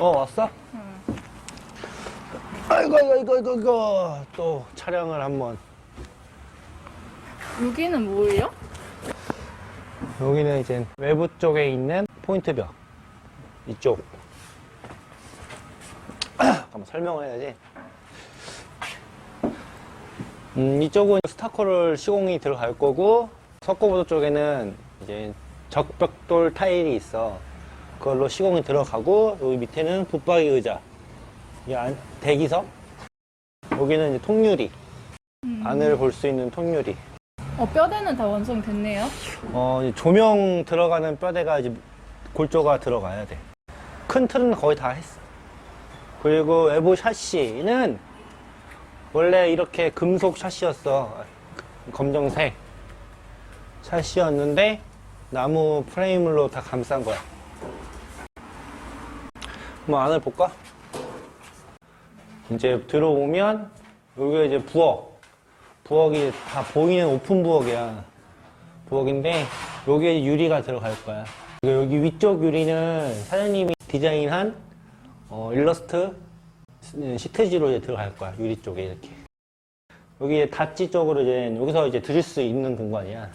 어 왔어? 아이고 아이고 아이고 아이고 아이고. 또 촬영을 한번. 여기는 뭐예요? 여기는 이제 외부 쪽에 있는 포인트 벽. 이쪽. 잠깐만 설명을 해야지. 음, 이쪽은 스타코를 시공이 들어갈 거고 석고보도 쪽에는 이제 적벽돌 타일이 있어 그걸로 시공이 들어가고 여기 밑에는 붙박이 의자 이 안- 대기석 여기는 이제 통유리 안을 볼 수 있는 통유리 어, 뼈대는 다 완성됐네요. 어, 이제 조명 들어가는 뼈대가 이제 골조가 들어가야 돼. 큰 틀은 거의 다 했어. 그리고 외부 샤시는 원래 이렇게 금속 샤시였어. 검정색 샤시였는데 나무 프레임으로 다 감싼 거야. 한번 안을 볼까? 이제 들어오면 여기가 이제 부엌. 부엌이 다 보이는 오픈 부엌이야. 부엌인데 여기에 유리가 들어갈 거야. 여기 위쪽 유리는 사장님이 디자인한 어, 일러스트 시트지로 이제 들어갈 거야. 유리 쪽에 이렇게. 여기 닷지 쪽으로 이제 여기서 이제 드실 수 있는 공간이야.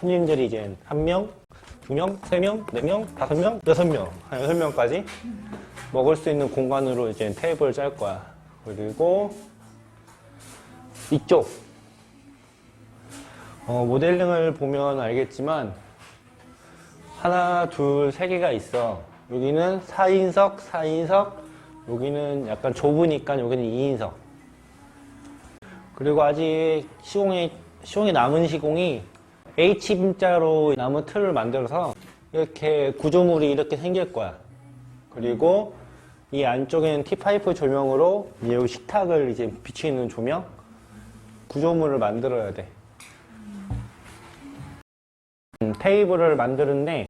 손님들이 이제 한 명, 두 명, 세 명, 네 명, 다섯 명, 여섯 명, 한 여섯 명까지 먹을 수 있는 공간으로 이제 테이블을 짤 거야. 그리고 이쪽 어, 모델링을 보면 알겠지만 하나, 둘, 세 개가 있어. 여기는 4인석, 4인석, 여기는 약간 좁으니까 여기는 2인석. 그리고 아직 시공이 시공이 남은 시공이 H림자로 남은 틀을 만들어서 이렇게 구조물이 이렇게 생길 거야. 그리고 이 안쪽에는 T 파이프 조명으로 이제 여기 식탁을 이제 비추는 조명 구조물을 만들어야 돼. 음, 테이블을 만드는데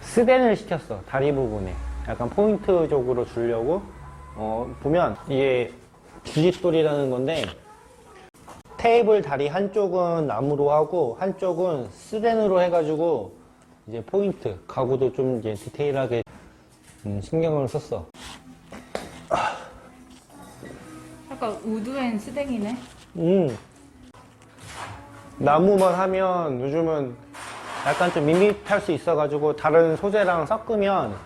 스댄을 시켰어 다리 부분에. 약간 포인트적으로 주려고. 어, 보면 이게 주짓돌이라는 건데 테이블 다리 한쪽은 나무로 하고 한쪽은 스댄으로 해가지고 이제 포인트 가구도 좀 이제 디테일하게 음, 신경을 썼어 약간 우드앤 스댕이네. 음. 나무만 하면 요즘은 약간 좀 밋밋할 수 있어가지고 다른 소재랑 섞으면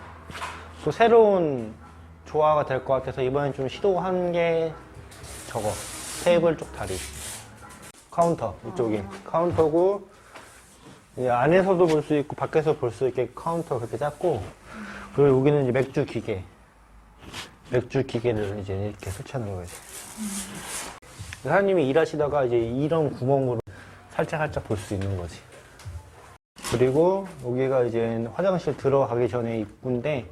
또 새로운 조화가 될 것 같아서 이번엔 좀 시도한 게 저거. 테이블 쪽 다리. 카운터 이쪽이 카운터고 이제 안에서도 볼 수 있고 밖에서 볼 수 있게 카운터 그렇게 짰고 그리고 여기는 이제 맥주 기계 맥주 기계를 이제 이렇게 설치하는 거예요. 사장님이 일하시다가 이제 이런 구멍으로 살짝 살짝 볼 수 있는 거지. 그리고 여기가 이제 화장실 들어가기 전에 입구인데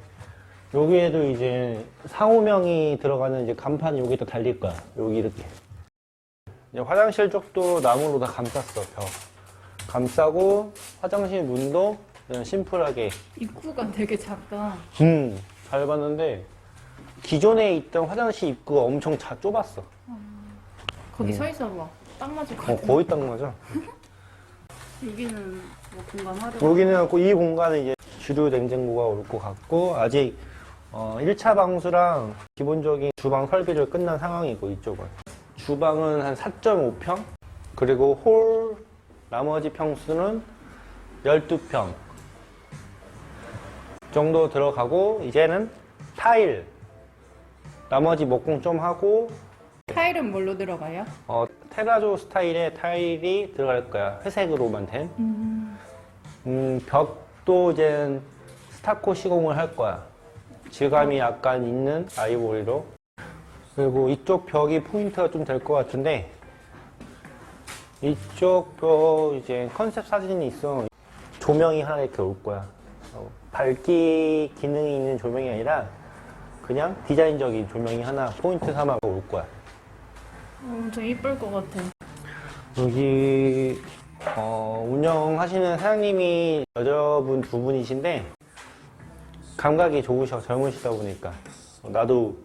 여기에도 이제 상호명이 들어가는 이제 간판 여기다 달릴 거야. 여기 이렇게. 이제 화장실 쪽도 나무로 다 감쌌어, 벽. 감싸고 화장실 문도 그냥 심플하게 입구가 되게 작다. 음, 잘 봤는데 기존에 있던 화장실 입구가 엄청 자, 좁았어. 거기 서 있어 봐. 딱 맞을 것 어, 같아. 거의 딱 맞아. 여기는 뭐 공간 활용. 여기는 그 이 공간은 이제 주류 냉장고가 올 것 같고 아직 어, 1차 방수랑 기본적인 주방 설비를 끝난 상황이고 이쪽은 주방은 한 4.5평 그리고 홀 나머지 평수는 12평 정도 들어가고 이제는 타일 나머지 목공 좀 하고 타일은 뭘로 들어가요? 어, 테라조 스타일의 타일이 들어갈 거야 회색으로만 된 음. 음, 벽도 이제 스타코 시공을 할 거야. 질감이 약간 있는 아이보리로. 그리고 이쪽 벽이 포인트가 좀 될 것 같은데, 이쪽 벽 이제 컨셉 사진이 있어. 조명이 하나 이렇게 올 거야. 어, 밝기 기능이 있는 조명이 아니라, 그냥 디자인적인 조명이 하나 포인트 삼아 올 거야. 엄청 이쁠 것 같아. 여기 어, 운영하시는 사장님이 여자분 두 분이신데 감각이 좋으셔 젊으시다 보니까 나도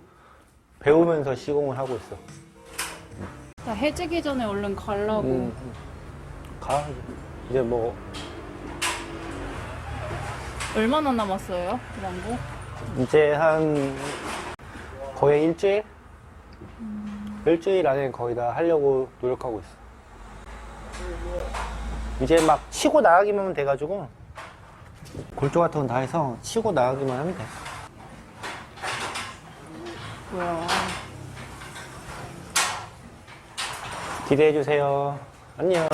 배우면서 시공을 하고 있어. 나 해지기 전에 얼른 가려고. 음, 가 이제 뭐 얼마나 남았어요? 왕복? 이제 한 거의 일주일? 일주일 안에 거의 다 하려고 노력하고 있어. 이제 막 치고 나가기만 돼가지고 골조 같은 건 다 해서 치고 나가기만 하면 돼. 뭐야. 기대해 주세요. 안녕.